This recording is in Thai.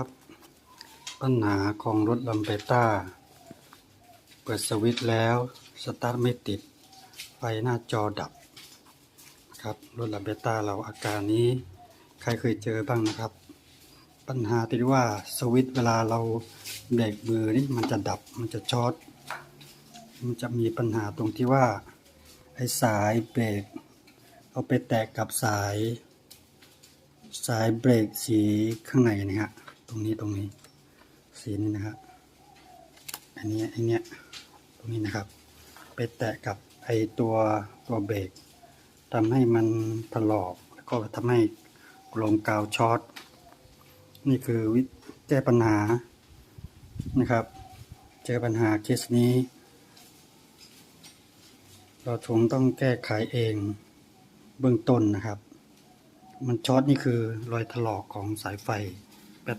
ครับ ปัญหาของรถลัมเบต้า เปิดสวิตช์แล้ว สตาร์ทไม่ติด ไฟหน้าจอดับครับ รถลัมเบต้าเราอาการนี้ ใครเคยเจอบ้างนะครับ ปัญหาที่ว่าสวิตช์เวลาเราเบรกมือนี่มันจะดับ มันจะช็อต มันจะมีปัญหาตรงที่ว่า ไอ้สายเบรกเอาไปแตะกับสายสายเบรกสีข้างในนะฮะ ตรงนี้ตรงนี้ สีนี้นะครับอันนี้ไอเนี้ยตรงนี้นะครับ ไปแตะกับไอตัวตัวเบรกทำให้มันถลอกแล้วก็ทำให้กลมกาวช็อตนี่คือวิธีแก้ปัญหานะครับเจอปัญหาเคสนี้ เราคงต้องแก้ไขเองเบื้องต้นนะครับ มันช็อตนี่คือรอยถลอกของสายไฟแปด